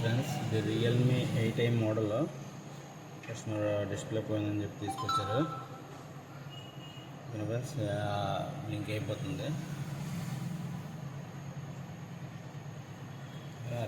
Friends ఇది Realme eight I model customer display పోయిందని చెప్పి తీసుకొచ్చారు. ఫ్రెండ్స్? లింక్ అయిపోతుంది.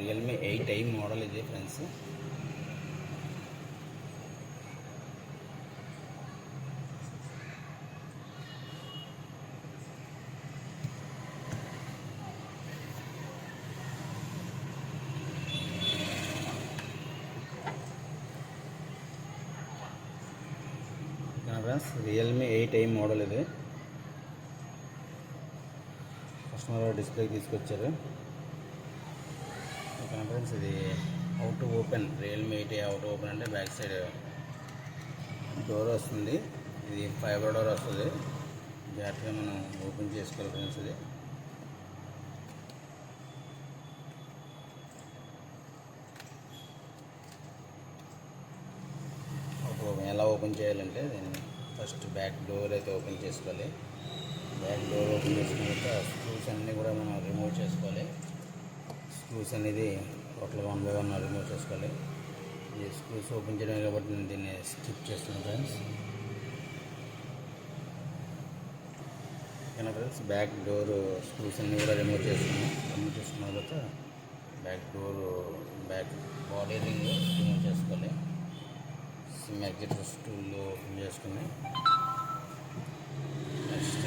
రియల్మీ ఎయిట్ ఐ మోడల్ ఇది ఫ్రెండ్స్ ఓకేనా friends Realme eight I model ఇది. కస్టమర్ డిస్ప్లే తీసుకొచ్చారు. ఓకే ఫ్రెండ్స్ ఇది. Out open Realme eight I out open అంటే బ్యాక్ సైడ్ డోర్ వస్తుంది. ఇది ఫైబర్ డోర్ వస్తుంది. జాగ్రత్తగా మనం ఓపెన్ చేసుకోవాలి ఫ్రెండ్స్ ఇది. ఎలా ఓపెన్ చేయాలంటే దీన్ని ఫస్ట్ బ్యాక్ డోర్ అయితే ఓపెన్ చేసుకోవాలి. బ్యాక్ డోర్ ఓపెన్ చేసుకున్న తర్వాత స్క్రూస్ అన్నీ కూడా మనం రిమూవ్ చేసుకోవాలి. స్క్రూస్ అనేది టోటల్గా వన్ బై వన్ రిమూవ్ చేసుకోవాలి. ఈ స్క్రూస్ ఓపెన్ చేయడం కాబట్టి నేను దీన్ని స్కిప్ చేస్తున్నాను ఫ్రెండ్స్. ఓకేనా ఫ్రెండ్స్? బ్యాక్ డోర్ స్క్రూస్ అన్నీ కూడా రిమూవ్ చేసుకున్నాం రిమూవ్ చేసుకున్న తర్వాత back door back body ring remove చేసుకోవాలి. సిమ్ ఎగ్జిట్ టూల్లో ఓపెన్ చేసుకుని నెక్స్ట్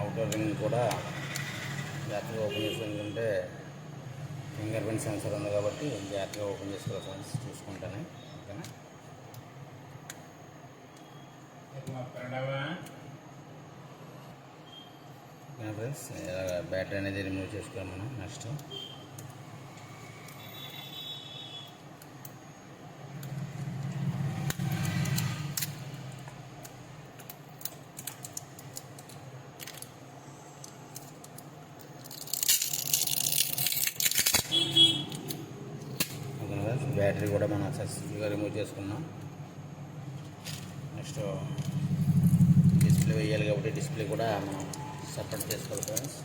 అవుటర్ రింగ్ కూడా జాగ్రత్తగా ఓపెన్ చేసుకుంటే ఫింగర్ ప్రింట్ సెన్సర్ ఉంది కాబట్టి జాగ్రత్తగా ఓపెన్ చేసుకోవాలి ఫ్రెండ్స్ చూసుకుంటానే ఓకేనా ఓకేనా ఫ్రెండ్స్ బ్యాటరీ అనేది రిమూవ్ చేసుకోవాలి మనం నెక్స్ట్ బ్యాటరీ కూడా మనం సక్సెస్ఫుల్గా రిమూవ్ చేసుకున్నాం. నెక్స్ట్ డిస్ప్లే వేయాలి కాబట్టి డిస్ప్లే కూడా మనం సపరేట్ చేసుకోవాలి ఫ్రెండ్స్.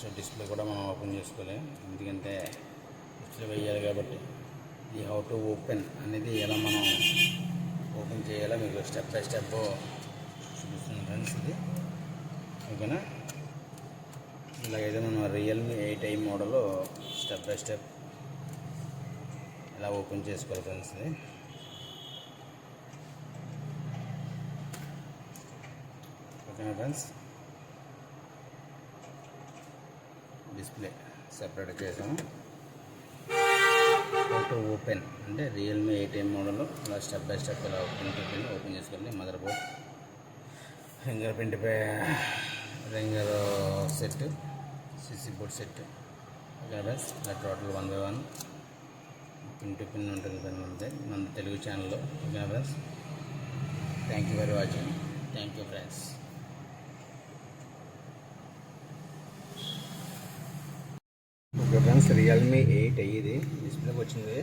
నెక్స్ట్ డిస్ప్లే కూడా మనం ఓపెన్ చేసుకోవాలి ఎందుకంటే డిస్ప్లే వేయాలి కాబట్టి ఈ హౌ టు ఓపెన్ అనేది ఎలా మనం ఓపెన్ చేయాలో మీకు స్టెప్ బై స్టెప్ చూపిస్తుంది ఫ్రెండ్స్ ఇది. ఓకేనా? ఇలాగైతే మనం Realme eight I model step by step ఎలా ఓపెన్ చేసుకోవాలి ఫ్రెండ్స్ ఇది. ఓకేనా ఫ్రెండ్స్ డిస్ప్లే సపరేట్ చేసాము. ఫోటో ఓపెన్ అంటే రియల్మీ ఎయిటీన్ మోడల్ అలా స్టెప్ బై స్టెప్ ఇలా ఓపెన్ పిన్ ఓపెన్ చేసుకోండి motherboard fingerprint ringer set CC board set okay ఇలా total one by one pin two pin ఉంటుంది కదా ఉంటుంది మన తెలుగు ఛానల్లో okay thank you for watching thank you friends okay Realme eight అయ్యేది. డిస్ప్లేకి వచ్చింది.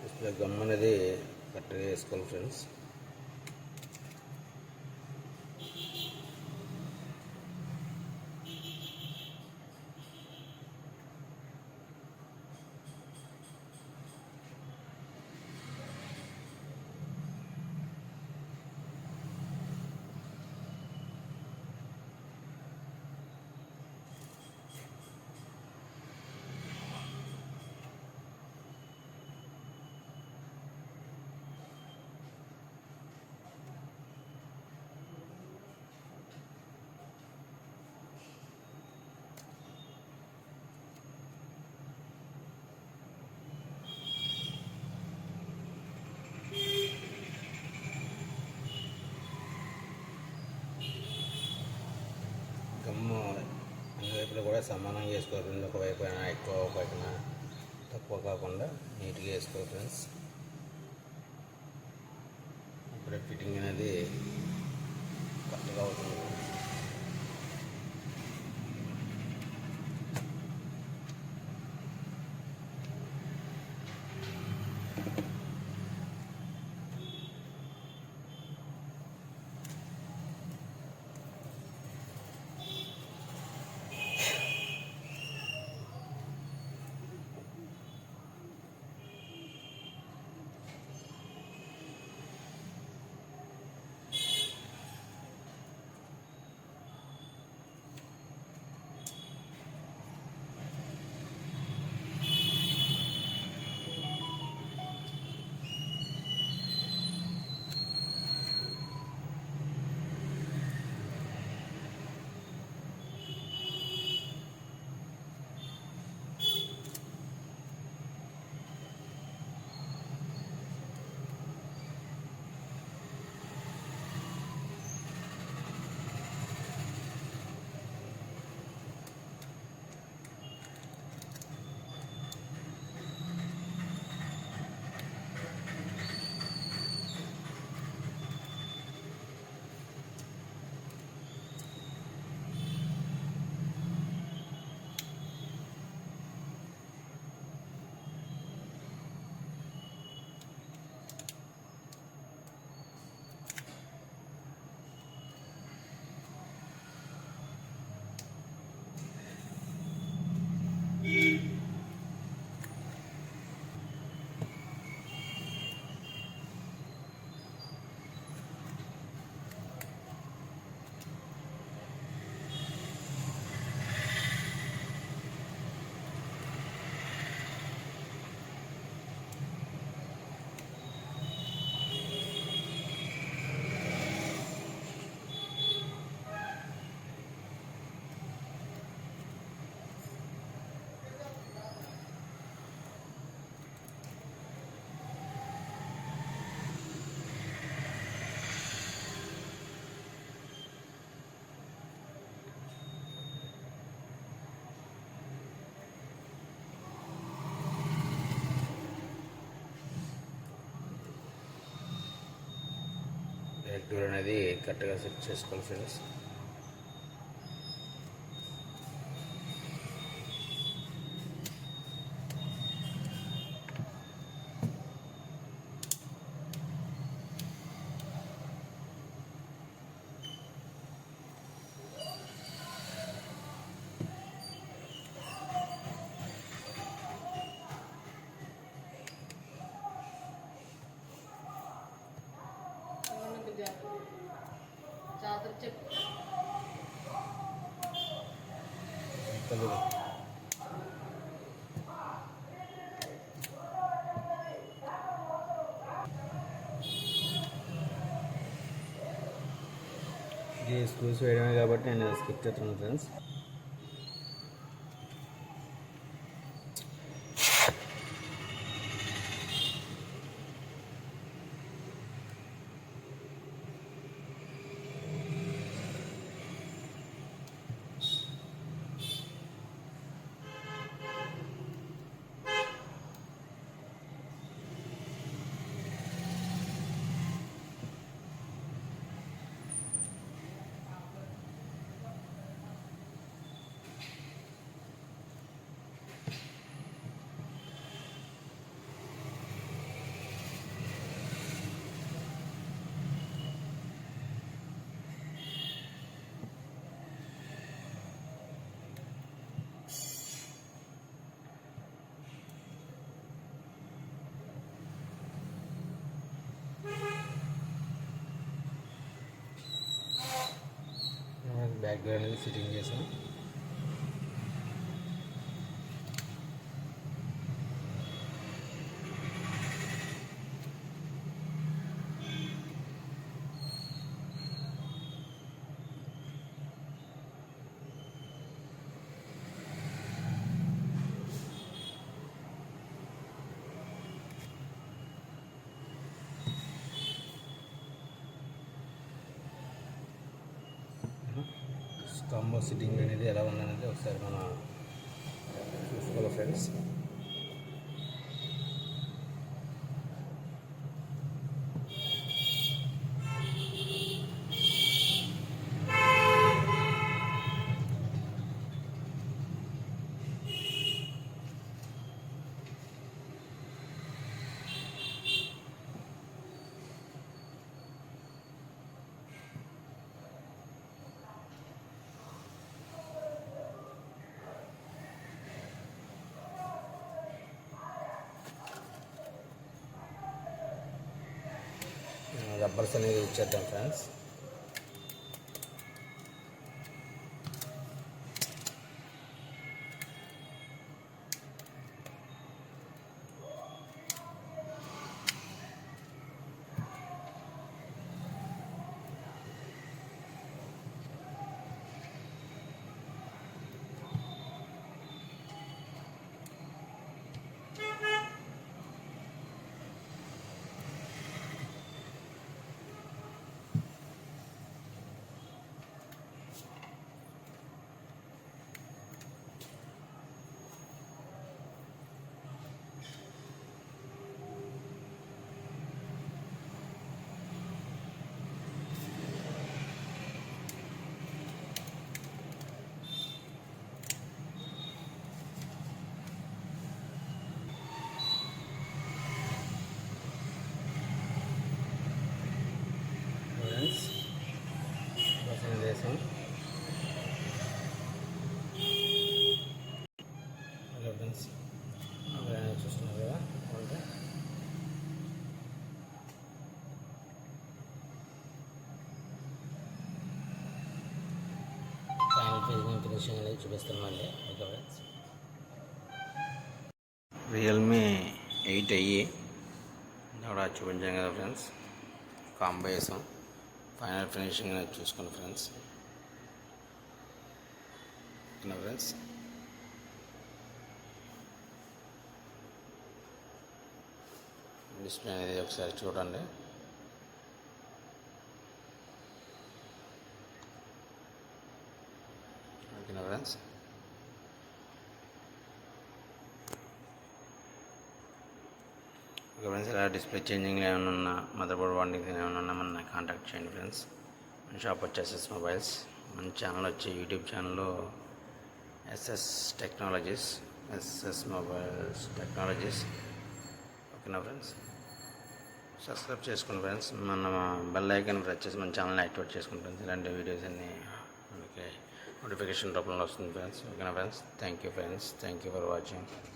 డిస్ప్లే గమ్ అనేది కరెక్ట్గా వేసుకోవాలి ఫ్రెండ్స్ సమానం చేసుకోవాలి సమానంగా ఒక అయినా ఎక్కువ ఒక వైపున తక్కువ కాకుండా నీట్గా వేసుకోవాలి ఫ్రెండ్స్. ఇప్పుడే ఫిట్టింగ్ అనేది కరెక్ట్గా అవుతుంది. బ్యాక్ అనేది కరెక్ట్గా సెట్ చేసుకోవాలి ఫ్రెండ్స్. తెలుగు ఇది స్క్రూస్ వేయడమే కాబట్టి నేను స్కిప్ చేస్తున్నాను ఫ్రెండ్స్. బ్యాక్గ్రౌండ్ అనేది ఫిట్టింగ్ చేసాం కాంబో సిట్టింగ్ అనేది ఎలా ఉందనేది ఒకసారి మన చూసుకోవాలి ఫ్రెండ్స్. రబ్బర్స్ అనేది యూజ్ చేద్దాం ఫ్రెండ్స్ ఫ్రెండ్స్ బస్ వేసాం ఓకే ఫ్రెండ్స్ బిర్యానీ చూస్తున్నారు కదా అంటే final finishing finishing okay friends Realme eight అయ్యి ఇక్కడ చూపించాం కదా ఫ్రెండ్స్ కాంబో వేసాం ఫైనల్ ఫినిషింగ్ అనేది చూసుకోండి ఫ్రెండ్స్ ఓకేనా ఫ్రెండ్స్ డిస్ప్లే అనేది ఒకసారి చూడండి ఓకేనా ఫ్రెండ్స్ ఓకే ఫ్రెండ్స్ ఇలా డిస్ప్లే చేంజింగ్ ఏమైనా ఉన్నా మదర్ బోర్డ్ వాంటింగ్ ఏమైనా ఉన్నా మన కాంటాక్ట్ చేయండి ఫ్రెండ్స్ మన షాప్ వచ్చేసెస్ మొబైల్స్ మన ఛానల్ వచ్చి యూట్యూబ్ ఛానల్లో SS technologies SS mobiles technologies ఓకేనా ఫ్రెండ్స్ సబ్స్క్రైబ్ చేసుకోండి ఫ్రెండ్స్ మన బెల్ ఐకాన్ ప్రెస్ చేసి మన ఛానల్ని యాక్టివేట్ చేసుకోండి ఫ్రెండ్స్ ఇలాంటి వీడియోస్ అన్ని మనకి నోటిఫికేషన్ రూపంలో వస్తుంది ఫ్రెండ్స్ ఓకేనా friends thank you friends thank you for watching